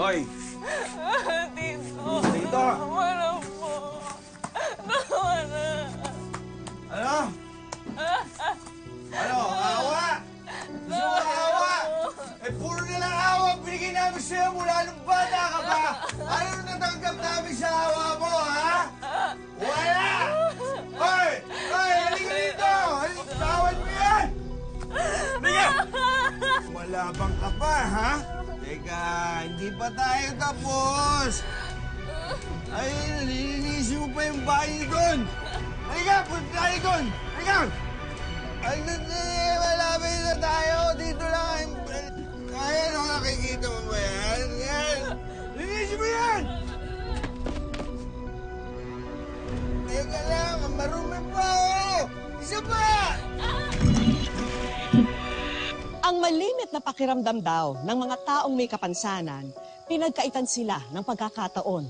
Koy! Tito. Dito! Wala po. Tawa na. Ano? Ano? Awa? Gusto mo awa? Eh, puro na lang awa binigay namin sa'yo mula nung bata ka pa. Ano natanggap namin sa awa Malabang ka pa, ha? Teka, hindi pa tayo tapos. Ay, nalilinisin mo pa yung bahay doon. Halika, punta tayo doon. Halika! Ay, malimit na pakiramdam daw ng mga taong may kapansanan, pinagkaitan sila ng pagkakataon.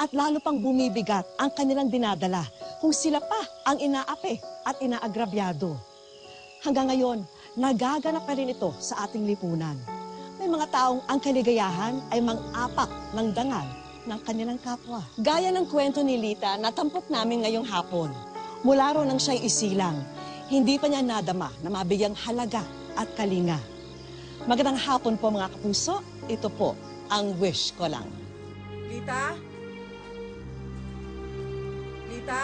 At lalo pang bumibigat ang kanilang dinadala kung sila pa ang inaapi at inaagrabyado. Hanggang ngayon, nagaganap pa rin ito sa ating lipunan. May mga taong ang kaligayahan ay mang-apak ng dangal ng kanilang kapwa. Gaya ng kwento ni Lita na tampok namin ngayong hapon. Mula ro nang siya'y isilang, hindi pa niya nadama na mabigyang halaga at kalinga. Magandang hapon po mga kapuso. Ito po ang wish ko lang. Lita? Lita?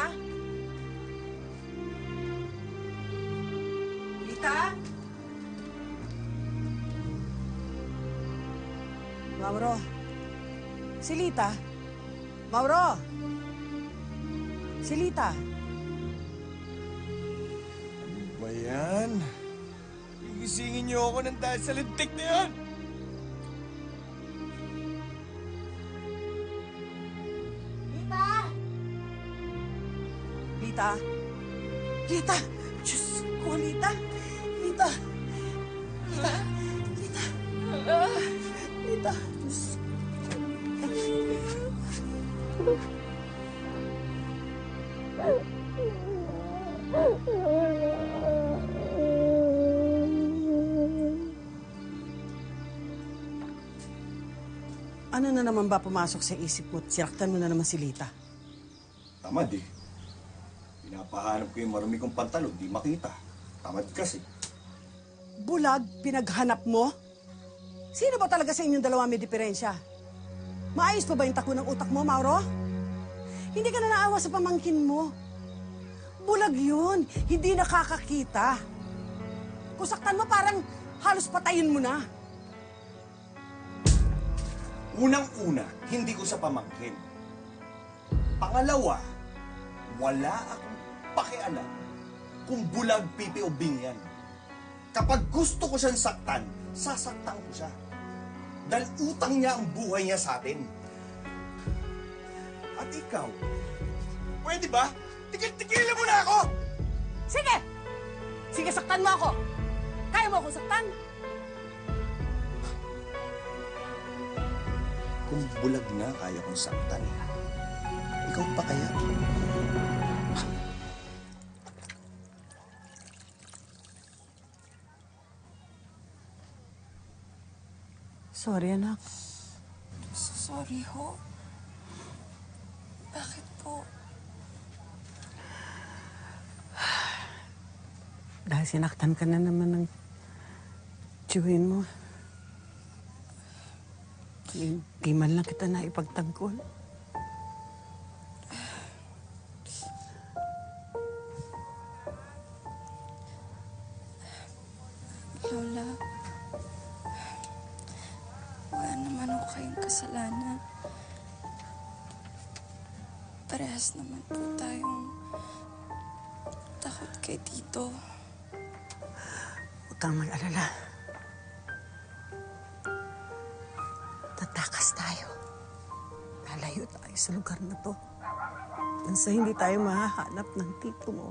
Lita? Mauro. Si Lita? Mauro! Si Lita? Ba yan? Gigisingin niyo ako ng dahil sa lintik na yan! Lita? Lita? Lita! Diyos ko, Lita! Lita! Lita! Lita! Lita! Diyos Ano na naman ba pumasok sa isip mo? Sinaktan mo na naman si Lita. Tamad eh. Pinapahanap ko yung marumi kong pantalon, di makita. Tamad kasi. Bulag, pinaghanap mo? Sino ba talaga sa inyong dalawa may diferensya? Maayos pa ba yung takbo ng utak mo, Mauro? Hindi ka na naawa sa pamangkin mo. Bulag yun. Hindi nakakakita. Kung saktan mo, parang halos patayin mo na. Unang-una, hindi ko sa pamangkin. Pangalawa, wala akong pakialam kung bulag pipi o bing yan. Kapag gusto ko siyang saktan, sasaktan ko siya. Dahil utang niya ang buhay niya sa atin. At ikaw, pwede ba? Tigil-tigilan mo na ako! Sige! Sige, saktan mo ako. Kaya mo akong saktan? Kung bulag na kaya kong saktan, ikaw pa kaya? Sorry, anak. Sorry ho. Bakit po? Dahil sinaktan ka na naman ng tiyuhin mo. Di, di man lang kita na ipagtanggol. Lola, wala naman ako kayong kasalanan. Parehas naman po tayong takot kay Tito. Huwag kang mag-alala. Tayo. Lalayo tayo sa lugar na to. Kung sa hindi tayo mahahanap ng tito mo.